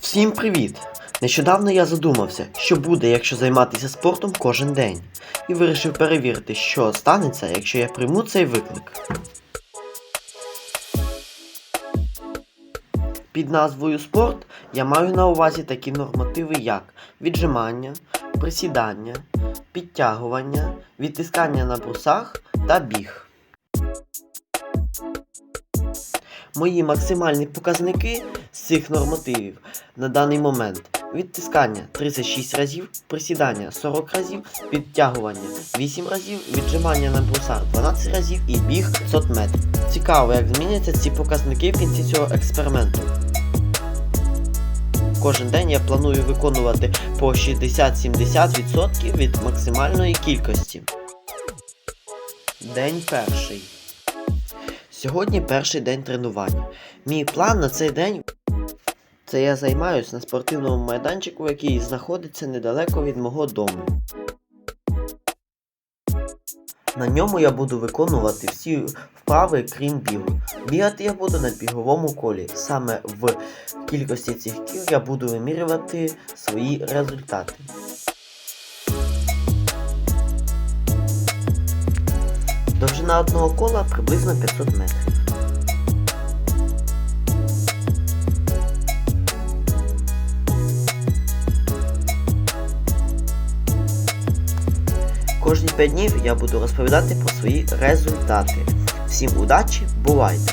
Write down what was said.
Всім привіт! Нещодавно я задумався, що буде, якщо займатися спортом кожен день, і вирішив перевірити, що станеться, якщо я прийму цей виклик. Під назвою спорт я маю на увазі такі нормативи, як віджимання, присідання, підтягування, відтискання на брусах та біг. Мої максимальні показники з цих нормативів на даний момент відтискання 36 разів, присідання 40 разів, підтягування 8 разів, віджимання на брусах 12 разів і біг 500 метрів. Цікаво, як зміняться ці показники в кінці цього експерименту. Кожен день я планую виконувати по 60-70% від максимальної кількості. День перший. Сьогодні перший день тренування. Мій план на цей день це я займаюся на спортивному майданчику, який знаходиться недалеко від мого дому. На ньому я буду виконувати всі вправи, крім бігу. Бігати я буду на біговому колі. Саме в кількості цих кіл я буду вимірювати свої результати. Довжина одного кола приблизно 500 метрів. Кожні 5 днів я буду розповідати про свої результати. Всім удачі, бувайте!